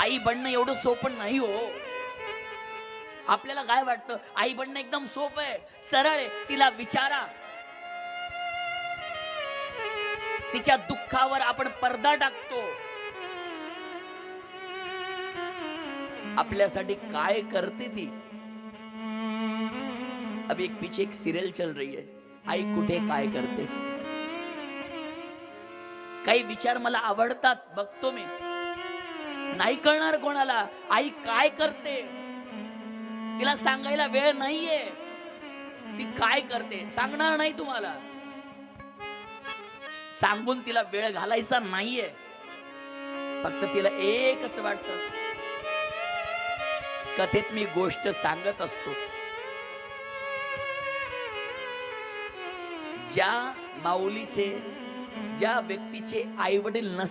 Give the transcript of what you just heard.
आई बनणं एवढं सोपं नाही हो. आपल्याला काय वाटतं? आई बनणं एकदम सोपं आहे. सरळ आहे. तिला विचारा. तिच्या दुःखावर आपण पडदा टाकतो. आपल्यासाठी काय करते ती? अभी एक पीछे एक सिरियल चल रही है. आई कुठे काय करते? काही विचार मला आवडतात. बघतो मी. नाही कळणार कोणाला. आई काय करते? तिला सांगायला वेळ नाहीये. ती काय करते? सांगणार नाही तुम्हाला. सांगून तिला वेळ घालायचा नाहीये. फक्त तिला एकच वाटत. कथेत मी गोष्ट सांगत असतो. ज्या माऊलीचे ज्या व्यक्तीचे आई वडील नसतात